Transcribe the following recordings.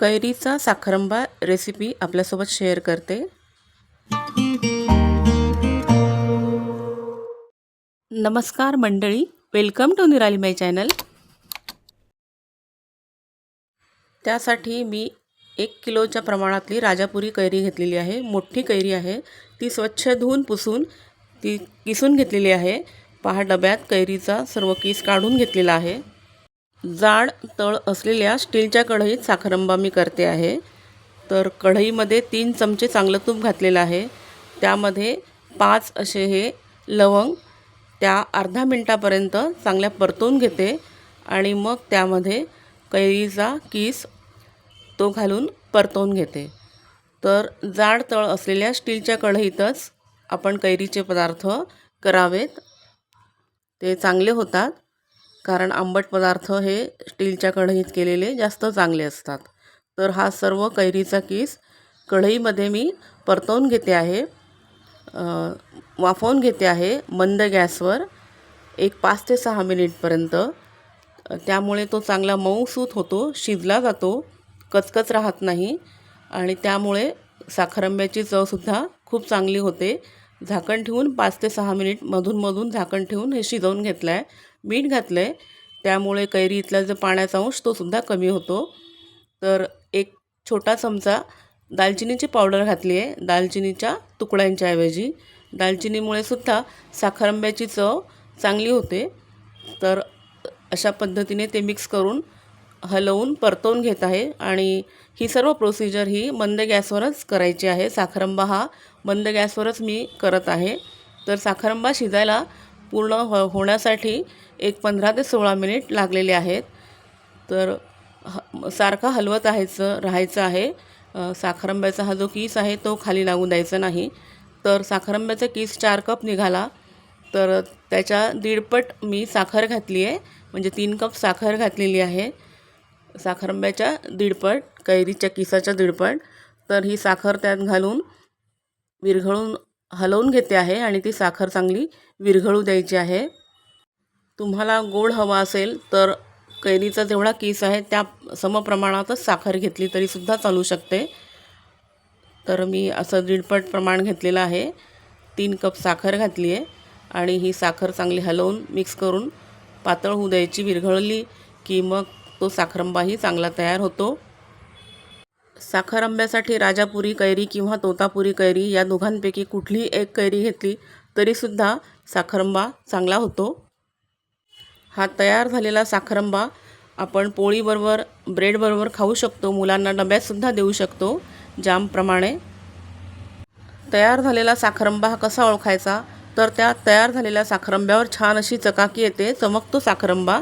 कैरीचा साखरंबा recipe आपल्यासोबत share करते. नमस्कार मंडळी वेलकम टू निराली माय चॅनल त्यासाठी मी एक किलोच्या प्रमाणातली राजापुरी कैरी घेतलेली आहे. मोठी कैरी आहे. ती स्वच्छ धुवून पुसून ती किसून घेतलेली आहे. पहा डब्यात कैरीचा सर्व किस काढून घेतलेला आहे. जाड तळ असलेल्या स्टीलच्या कढईत साखरंबा मी करते आहे. तर कढईमध्ये तीन चमचे चांगलं तूप घातलेलं आहे. त्यामध्ये पाच असे हे लवंग त्या अर्धा मिनटापर्यंत चांगल्या परतवून घेते आणि मग त्यामध्ये कैरीचा किस तो घालून परतवून घेते. तर जाड तळ असलेल्या स्टीलच्या कढईतच आपण कैरीचे पदार्थ करावेत. ते चांगले होतात. कारण आंबट पदार्थ हे स्टीलच्या कढईत केलेले जास्त चांगले असतात. तर हा सर्व कैरीचा किस कढईमध्ये मी परतवून घेते आहे. वाफवून घेते आहे मंद गॅसवर एक पाच ते सहा मिनिटपर्यंत. त्यामुळे तो चांगला मऊसूत होतो शिजला जातो कचकच राहत नाही आणि त्यामुळे साखरंब्याची चवसुद्धा खूप चांगली होते. झाकण ठेवून पाच ते सहा मिनिट मधून झाकण ठेवून हे शिजवून घेतलं आहे मीठ घातलं आहे त्यामुळे कैरीतला जो पाण्याचा अंश तोसुद्धा कमी होतो. तर एक छोटा चमचा दालचिनीची पावडर घातली आहे दालचिनीच्या तुकड्यांच्या ऐवजी. दालचिनीमुळे सुद्धा साखरंब्याची चव चांगली होते. तर अशा पद्धतीने ते मिक्स करून हलवून परतवून घेत आहे. आणि ही सर्व प्रोसिजर ही मंद गॅसवरच करायची आहे. साखरंबा हा मंद गॅसवरच मी करत आहे. तर साखरंबा शिजायला पूर्ण हो होण्यासाठी एक पंधरा ते सोळा मिनिट लागलेले आहेत. तर ह सारखा हलवत राहायचं राहायचं आहे. साखरंब्याचा हा जो कीस आहे तो खाली लागू द्यायचा नाही. तर साखरंब्याचा कीस चार कप निघाला. तर त्याच्या दीडपट मी साखर घातली आहे. म्हणजे तीन कप साखर घातलेली आहे. साखरंब्याच्या दीडपट कैरीच्या किसाच्या दीडपट. तर ही साखर त्यात घालून विरघळून हलवून घेते आहे आणि ती साखर चांगली विरघळू द्यायची आहे. तुम्हाला गोड हवा असेल तर कैरीचा जेवढा केस आहे त्या समप्रमाणातच साखर घेतली तरीसुद्धा चालू शकते. तर मी असं दीडपट प्रमाण घेतलेलं आहे. तीन कप साखर घातली आहे आणि ही साखर चांगली हलवून मिक्स करून पातळ होऊ द्यायची. विरघळली की मग तो साखरंबाही चांगला तयार होतो. साखर आंब्यासाठी राजापुरी कैरी किंवा तोतापुरी कैरी या दोघांपैकी कुठलीही एक कैरी घेतली तरीसुद्धा साखरंबा चांगला होतो. हा तयार झालेला साखरंबा आपण पोळीबरोबर ब्रेडबरोबर खाऊ शकतो. मुलांना डब्यातसुद्धा देऊ शकतो. जामप्रमाणे तयार झालेला साखरंबा हा कसा ओळखायचा? तर त्या तयार झालेल्या साखरंब्यावर छान अशी चकाकी येते. चमकतो साखरंबा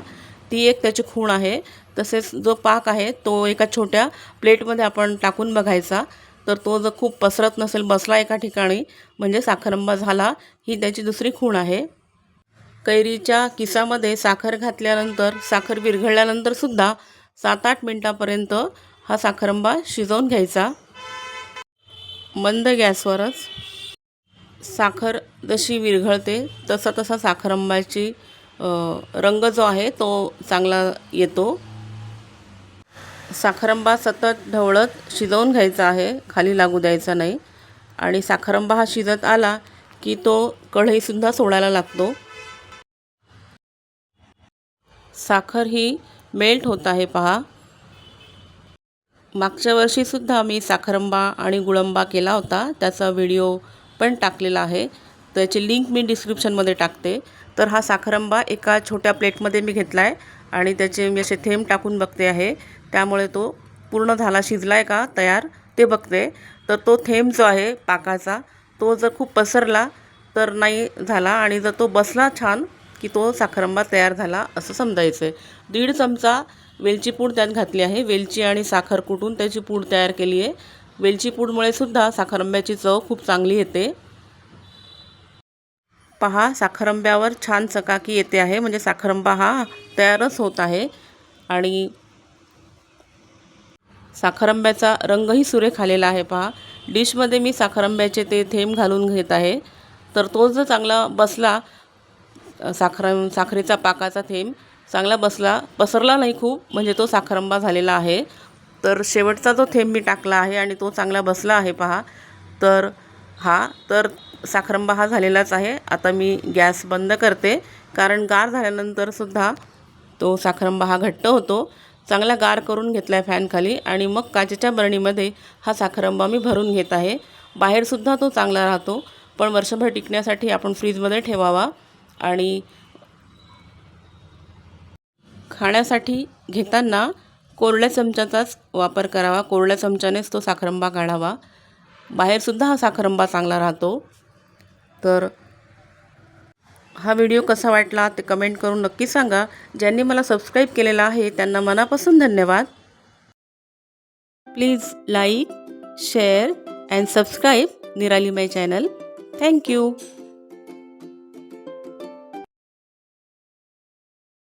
ती एक त्याची खूण आहे. तसेच जो पाक आहे तो एका छोट्या प्लेटमध्ये आपण टाकून बघायचा. तर तो जर खूप पसरत नसेल बसला एका ठिकाणी म्हणजे साखरंबा झाला ही त्याची दुसरी खूण आहे. कैरीच्या किसामध्ये साखर घातल्यानंतर साखर विरघळल्यानंतरसुद्धा सात आठ मिनटापर्यंत हा साखरंबा शिजवून घ्यायचा. मंद गॅसवरच साखर जशी विरघळते तसा तसा साखरंबाची रंग जो आहे तो चांगला येतो. साखरंबा सतत ढवळत शिजवून घ्यायचा आहे खाली लागू द्यायचा नाही. आणि साखरंबा हा शिजत आला की तो कढईसुद्धा सोडायला लागतो. साखर ही मेल्ट होत आहे पहा. मागच्या वर्षीसुद्धा मी साखरंबा आणि गुळंबा केला होता त्याचा व्हिडिओ पण टाकलेला आहे. त्याची लिंक मी डिस्क्रिप्शनमध्ये टाकते. तर हा साखरंबा एका छोट्या प्लेटमध्ये मी घेतला आहे आणि त्याचे मी असे थेंब टाकून बघते आहे. त्यामुळे तो पूर्ण झाला शिजला आहे का तयार ते बघते. तर तो थेंब जो आहे पाकाचा तो जर खूप पसरला तर नाही झाला आणि जर तो बसला छान की तो साखरंबा तयार झाला असं समजायचं आहे दीड चमचा वेलची पूड त्यात घातली आहे. वेलची आणि साखर कुटून त्याची पूड तयार केली आहे वेलची पूडमुळे सुद्धा साखरंब्याची चव खूप चांगली येते. पहा साखरंब्यावर छान चकाकी येते आहे. म्हणजे साखरंबा हा तयारच होत आहे. आणि साखरंब्याचा रंगही सुरेख आलेला आहे पहा. डिशमध्ये मी साखरंब्याचे ते थेंब घालून घेत आहे. तर तो जर चांगला बसला साखर साखरेचा पाकाचा थेंब चांगला बसला पसरला नाही खूप म्हणजे तो साखरंबा झालेला आहे. तर शेवटचा जो थेंब मी टाकला आहे आणि तो चांगला बसला आहे पहा. तर हा तर साखरंबा हा झालेलाच आहे. आता मी गॅस बंद करते. कारण गार झाल्यानंतरसुद्धा तो साखरंबा हा घट्ट होतो. चांगला गार करून घेतला आहे फॅनखाली आणि मग काचेच्या बरणीमध्ये हा साखरंबा मी भरून घेत आहे. बाहेरसुद्धा तो चांगला राहतो. पण वर्षभर टिकण्यासाठी आपण फ्रीजमध्ये ठेवावा. आणि खाण्यासाठी घेताना कोरड्या चमच्याचाच वापर करावा. कोरड्या चमच्यानेच तो साखरंबा काढावा. बाहेरसुद्धा हा साखरंबा चांगला राहतो. तर हा व्हिडिओ कसा वाटला ते कमेंट करून नक्की सांगा. ज्यांनी मला सबस्क्राईब केलेला आहे त्यांना मनापासून धन्यवाद. Please like share and subscribe Nirali my channel thank you